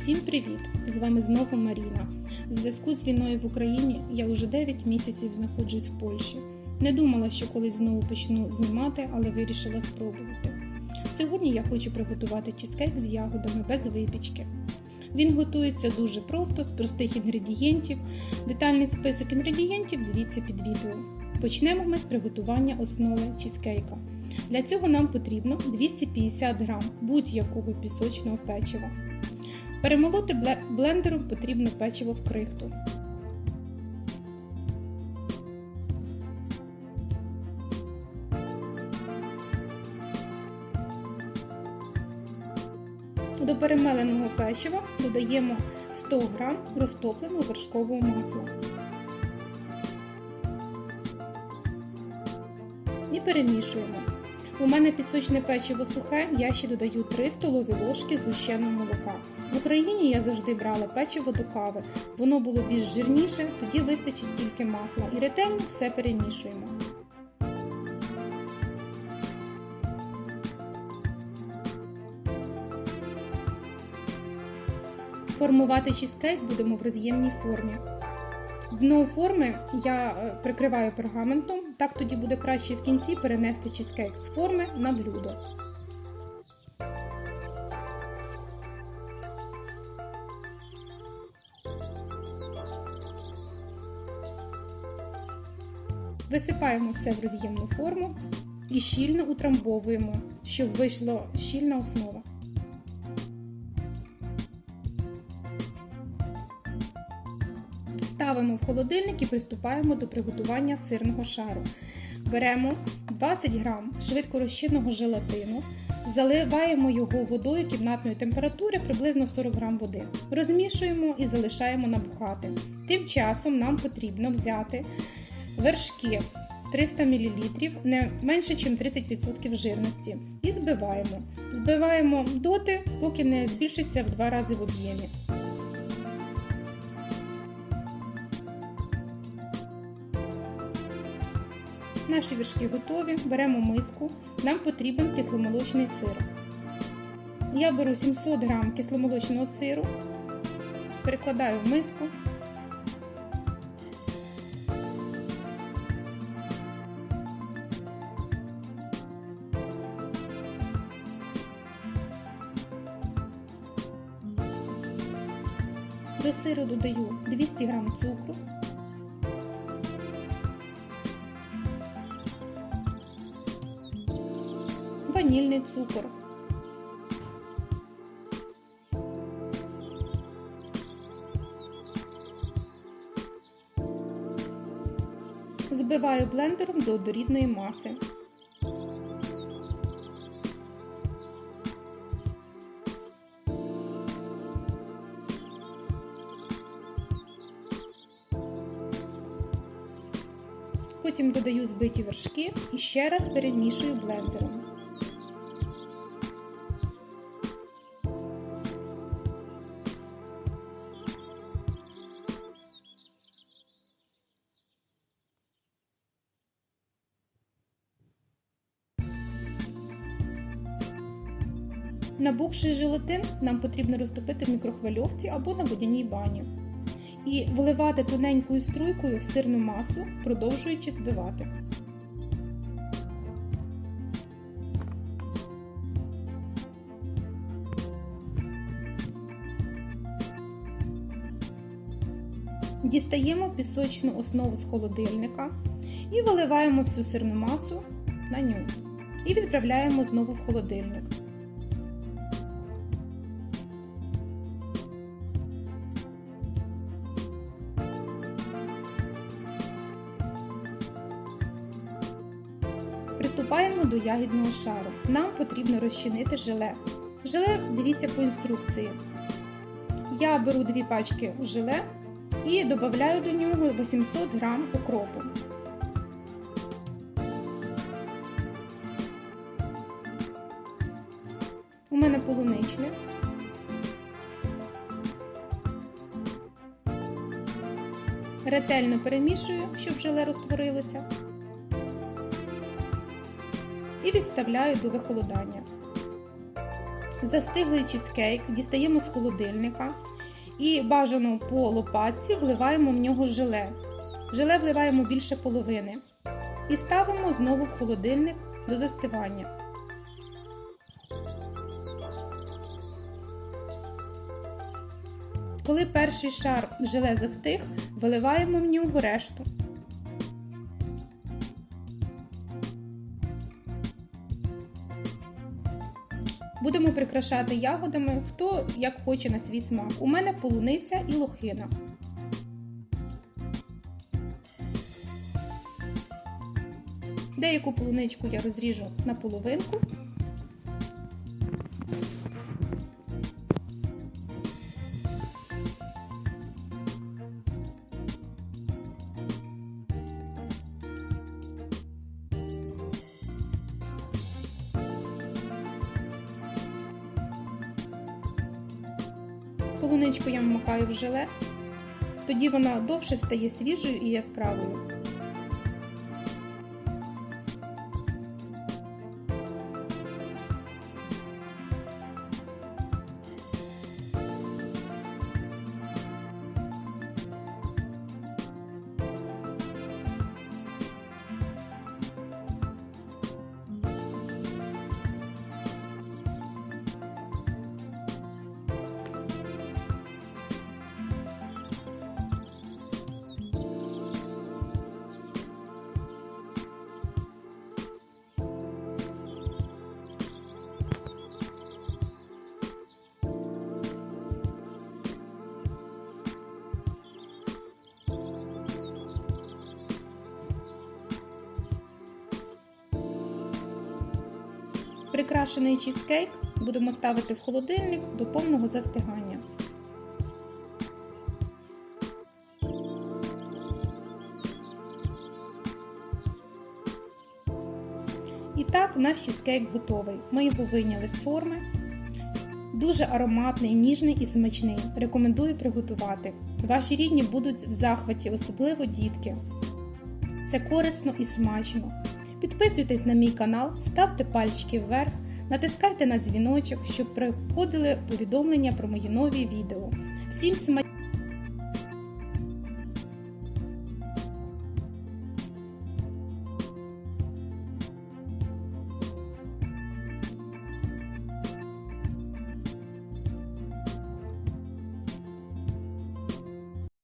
Всім привіт! З вами знову Маріна. В зв'язку з війною в Україні я вже 9 місяців знаходжусь в Польщі. Не думала, що колись знову почну знімати, але вирішила спробувати. Сьогодні я хочу приготувати чизкейк з ягодами без випічки. Він готується дуже просто з простих інгредієнтів. Детальний список інгредієнтів дивіться під відео. Почнемо ми з приготування основи чизкейка. Для цього нам потрібно 250 г будь-якого пісочного печива. Перемолоти блендером потрібно печиво в крихту. До перемеленого печива додаємо 100 г розтопленого вершкового масла. І перемішуємо. У мене пісочне печиво сухе, я ще додаю 3 столові ложки згущеного молока. В Україні я завжди брала печиво до кави. Воно було більш жирніше, тоді вистачить тільки масла. І ретельно все перемішуємо. Формувати чизкейк будемо в роз'ємній формі. Дно форми я е, прикриваю пергаментом, так тоді буде краще в кінці перенести чизкейк з форми на блюдо. Висипаємо все в роз'ємну форму і щільно утрамбовуємо, щоб вийшла щільна основа. Ставимо в холодильник і приступаємо до приготування сирного шару. Беремо 20 г швидкорозчинного желатину, заливаємо його водою кімнатної температури приблизно 40 г води. Розмішуємо і залишаємо набухати. Тим часом нам потрібно взяти вершки 300 мл, не менше, ніж 30% жирності. І збиваємо. Збиваємо доти, поки не збільшиться в два рази в об'ємі. Наші віршки готові. Беремо миску. Нам потрібен кисломолочний сир. Я беру 700 г кисломолочного сиру, перекладаю в миску. До сиру додаю 200 г цукру. Ванільний цукор. Збиваю блендером до однорідної маси. Потім додаю збиті вершки і ще раз перемішую блендером. Набухший желатин нам потрібно розтопити в мікрохвильовці або на водяній бані. І виливати тоненькою струйкою в сирну масу, продовжуючи збивати. Дістаємо пісочну основу з холодильника і виливаємо всю сирну масу на ню. І відправляємо знову в холодильник. Приступаємо до ягідного шару. Нам потрібно розчинити желе. Желе дивіться по інструкції. Я беру дві пачки желе і додаю до нього 800 г укропу. У мене полуничне. Ретельно перемішую, щоб желе розтворилося. І відставляю до вихолодання. Застиглий чізкейк дістаємо з холодильника і бажано по лопатці вливаємо в нього желе. Желе вливаємо більше половини. І ставимо знову в холодильник до застивання. Коли перший шар желе застиг, виливаємо в нього решту. Будемо прикрашати ягодами, хто як хоче на свій смак. У мене полуниця і лохина. Деяку полуничку я розріжу на половинку. Полуничку я вмикаю в желе, тоді вона довше стає свіжою і яскравою. Прикрашений чізкейк будемо ставити в холодильник до повного застигання. І так, наш чізкейк готовий. Ми його вийняли з форми. Дуже ароматний, ніжний і смачний. Рекомендую приготувати. Ваші рідні будуть в захваті, особливо дітки. Це корисно і смачно. Підписуйтесь на мій канал, ставте пальчики вверх, натискайте на дзвіночок, щоб приходили повідомлення про мої нові відео. Всім смачного!